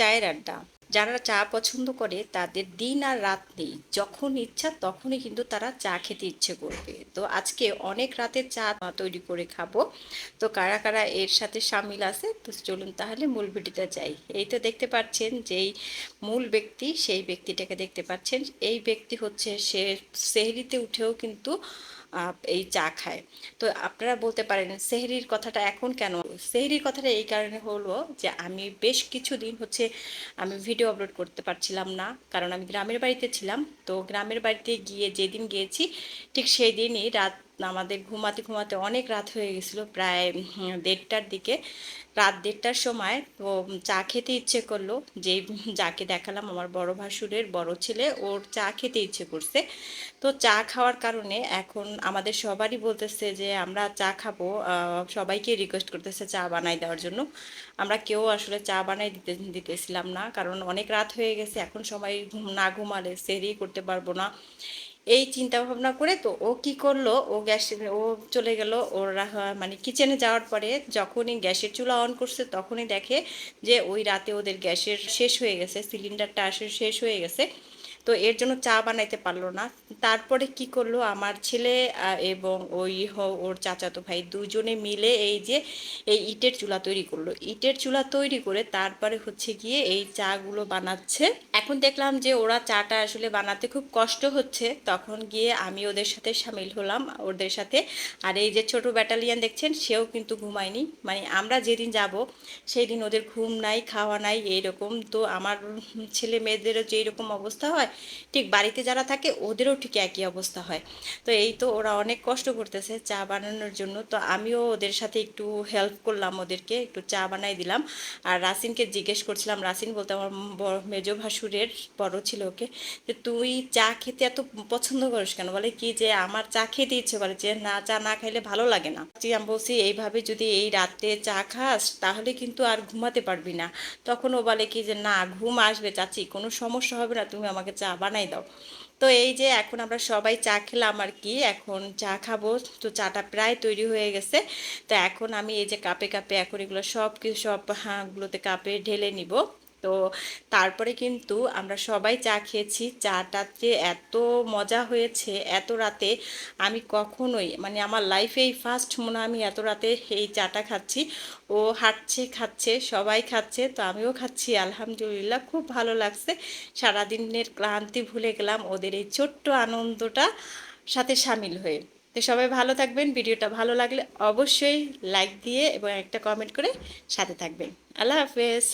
চায়ের আড্ডা। যারা চা পছন্দ করে তাদের দিন আর রাত নেই। যখন ইচ্ছা তখনই কিন্তু তারা চা খেতে ইচ্ছে করবে। তো আজকে অনেক রাতে চা তৈরি করে খাব। তো কারা কারা এর সাথে সামিল আছে? তো চলুন তাহলে মূল ভিডিওতে যাই। এই তো দেখতে পাচ্ছেন যেই মূল ব্যক্তি, সেই ব্যক্তিটাকে দেখতে পাচ্ছেন। এই ব্যক্তি হচ্ছে সে সেহরিতে উঠেও কিন্তু এই চা খায়। তো আপনারা বলতে পারেন সেহরির কথাটা এখন কেন সেহরির কথাটা এই কারণে হলো যে আমি বেশ কিছুদিন হচ্ছে আমি ভিডিও আপলোড করতে পারছিলাম না। কারণ আমি গ্রামের বাড়িতে ছিলাম। তো গ্রামের বাড়িতে গিয়ে যেদিন গিয়েছি, ঠিক সেই দিনই রাত আমাদের ঘুমাতে ঘুমাতে অনেক রাত হয়ে গেছিল, প্রায় দেড়টার দিকে। রাত দেড়টার সময় তো চা খেতে ইচ্ছে করল। যে যাকে দেখালাম, আমার বড় ভাসুরের বড় ছেলে, ওর চা খেতে ইচ্ছে করছে। তো চা খাওয়ার কারণে এখন আমাদের সবারই বলতেছে যে, আমরা চা খাব। সবাইকে রিকোয়েস্ট করতেছে চা বানাই দেওয়ার জন্য। আমরা কেউ আসলে চা বানাই দিতে, দিতেছিলাম না, কারণ অনেক রাত হয়ে গেছে, এখন সবাই ঘুম, না ঘুমালে সেরি করতে পারব না। এই চিন্তা ভাবনা করে তো ও কি করল, ও গ্যাস, ও চলে গেল, ওর মানে কিচেনে যাওয়ার পরে যখনই গ্যাসের চুলা অন করছে, তখনই দেখে যে ওই রাতে ওদের গ্যাসের শেষ হয়ে গেছে, সিলিন্ডারটা আসে, শেষ হয়ে গেছে। তো এর জন্য চা বানাইতে পারল না। তারপরে কি করল? আমার ছেলে এবং ওই ওর চাচাতো ভাই দুজনে মিলে এই যে, এই ইটের চুলা তৈরি করল। ইটের চুলা তৈরি করে তারপরে হচ্ছে গিয়ে এই চাগুলো বানাচ্ছে। এখন দেখলাম যে ওরা চাটা আসলে বানাতে খুব কষ্ট হচ্ছে। তখন গিয়ে আমি ওদের সাথে সামিল হলাম, ওদের সাথে। আর এই যে ছোট ব্যাটালিয়ান দেখছেন, সেও কিন্তু ঘুমায়নি। মানে আমরা যেদিন যাব সেই দিন ওদের ঘুম নাই, খাওয়া নাই, এইরকম। তো আমার ছেলে মেয়েদেরও যে এরকম অবস্থা হয় ঠিক বাড়িতে যারা থাকে ওদেরও ঠিক একই অবস্থা হয়। তো এই তো ওরা অনেক কষ্ট করতেছে চা বানানোর জন্য। তো আমিও ওদের সাথে একটু হেল্প করলাম ওদেরকে, একটু চা বানাই দিলাম। আর রাসিনকে জিজ্ঞেস করছিলাম, রাসিন বলতে আমার মেজ ভাসুরের বড় ছিল ওকে, যে তুই চা খেতে এত পছন্দ করিস কেন? বলে, কি যে আমার চা খেতে ইচ্ছে করে যে না, চা না খাইলে ভালো লাগে না। আমি বলছি, এইভাবে যদি এই রাতে চা খাস, তাহলে কিন্তু আর ঘুমাতে পারবি না। তখন ও বলে, কি যে না, ঘুম আসবে চাচি, কোনো সমস্যা হবে না, তুমি আমাকে চা বানাই দাও। তো এই যে এখন আমরা সবাই চা খেলাম আর কি, এখন চা খাব। তো চাটা প্রায় তৈরি হয়ে গেছে। তো এখন আমি এই যে কাপে কাপে এখন এগুলো সব কিছু সব হাঁগুলোতে কাপে ঢেলে নিব। তো তারপরে কিন্তু আমরা সবাই চা খেয়েছি। চাটাতে এত মজা হয়েছে এত রাতে, আমি কখনোই মানে আমার লাইফেই ফার্স্ট মনে আমি এত রাতে এই চাটা খাচ্ছি। ও হাঁটছে, খাচ্ছে, সবাই খাচ্ছে, তো আমিও খাচ্ছি, আলহামদুলিল্লাহ, খুব ভালো লাগছে। সারাদিনের ক্লান্তি ভুলে গেলাম, ওদের এই ছোট্ট আনন্দটা সাথে সামিল হয়ে। তো সবাই ভালো থাকবেন, ভিডিওটা ভালো লাগলে অবশ্যই লাইক দিয়ে এবং একটা কমেন্ট করে সাথে থাকবেন। আল্লাহ হাফেজ।